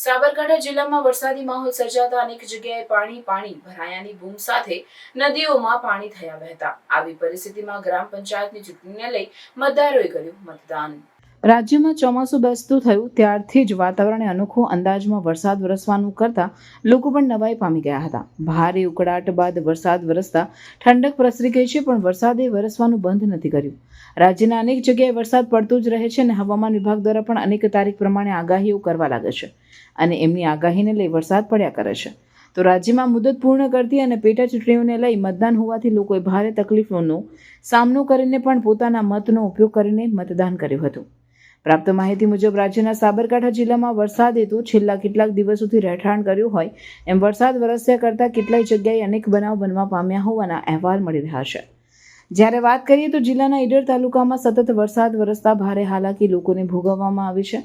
સાબરકાંઠા જિલ્લામાં વરસાદી માહોલ સર્જાતા અનેક જગ્યાએ પાણી પાણી ભરાયાની બૂમ સાથે નદીઓમાં પાણી થયા વહેતા. આવી પરિસ્થિતિમાં ગ્રામ પંચાયતની ચૂંટણીને લઈ મતદારોએ કર્યું મતદાન. રાજ્યમાં ચોમાસું બેસતું થયું, ત્યારથી જ વાતાવરણે અનોખો અંદાજમાં વરસાદ વરસવાનું કરતાં લોકો પણ નવાઈ પામી ગયા હતા. ભારે ઉકળાટ બાદ વરસાદ વરસતા ઠંડક પ્રસરી ગઈ છે, પણ વરસાદે વરસવાનું બંધ નથી કર્યું. રાજ્યના અનેક જગ્યાએ વરસાદ પડતો જ રહે છે અને હવામાન વિભાગ દ્વારા પણ અનેક તારીખ પ્રમાણે આગાહીઓ કરવા લાગે છે અને એમની આગાહીને લઈ વરસાદ પડ્યા કરે છે. તો રાજ્યમાં મુદત પૂર્ણ કરતી અને પેટા ચૂંટણીઓને લઈ મતદાન હોવાથી લોકોએ ભારે તકલીફોનો સામનો કરીને પણ પોતાના મતનો ઉપયોગ કરીને મતદાન કર્યું હતું. પ્રાપ્ત માહિતી મુજબ રાજ્યના સાબરકાંઠા જિલ્લામાં વરસાદ હેતુ છેલ્લા કેટલાક દિવસોથી રહેઠાણ કર્યું હોય. એમ વરસાદ વરસ્યા કરતાં કેટલાય જગ્યાએ અનેક બનાવ બનવા પામ્યા હોવાના અહેવાલ મળી રહ્યા છે. જ્યારે વાત કરીએ તો જિલ્લાના ઈડર તાલુકામાં સતત વરસાદ વરસતા ભારે હાલાકી લોકોને ભોગવવામાં આવી છે.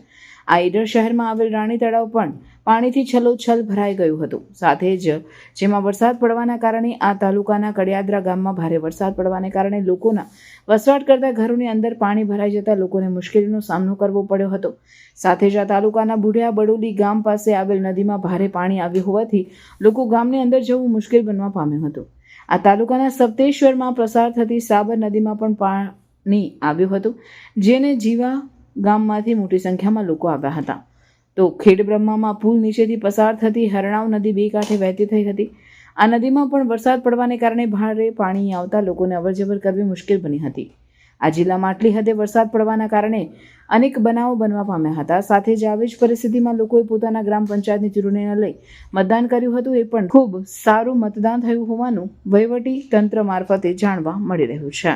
આ ઈડર શહેરમાં આવેલ રાણી તળાવ પણ પાણીથી છલોછલ ભરાઈ ગયું હતું. સાથે જ જેમાં વરસાદ પડવાના કારણે આ તાલુકાના કડિયાદરા ગામમાં ભારે વરસાદ પડવાને કારણે લોકોના વસવાટ કરતા ઘરોની અંદર પાણી ભરાઈ જતા લોકોને મુશ્કેલીનો સામનો કરવો પડ્યો હતો. સાથે જ આ તાલુકાના બુઢિયા બડોલી ગામ પાસે આવેલ નદીમાં ભારે પાણી આવ્યું હોવાથી લોકો ગામની અંદર જવું મુશ્કેલ બનવા પામ્યું હતું. આ તાલુકાના સપ્તેશ્વરમાં પસાર થતી સાબર નદીમાં પણ પાણી આવ્યું હતું, જેને જીવા ગામમાંથી મોટી સંખ્યામાં લોકો આવ્યા હતા. તો ખેડબ્રહ્મામાં પુલ નીચેથી પસાર થતી હરણાવ નદી બે કાંઠે વહેતી થઈ હતી. આ નદીમાં પણ વરસાદ પડવાને કારણે ભારે પાણી આવતા લોકોને અવરજવર કરવી મુશ્કેલ બની હતી. આ જિલ્લામાં આટલી હદે વરસાદ પડવાના કારણે અનેક બનાવો બનવા પામ્યા હતા. સાથે જ આવી જ પરિસ્થિતિમાં લોકોએ પોતાના ગ્રામ પંચાયતની ચૂંટણીને લઈ મતદાન કર્યું હતું. એ પણ ખૂબ સારું મતદાન થયું હોવાનું વહીવટી તંત્ર મારફતે જાણવા મળી રહ્યું છે.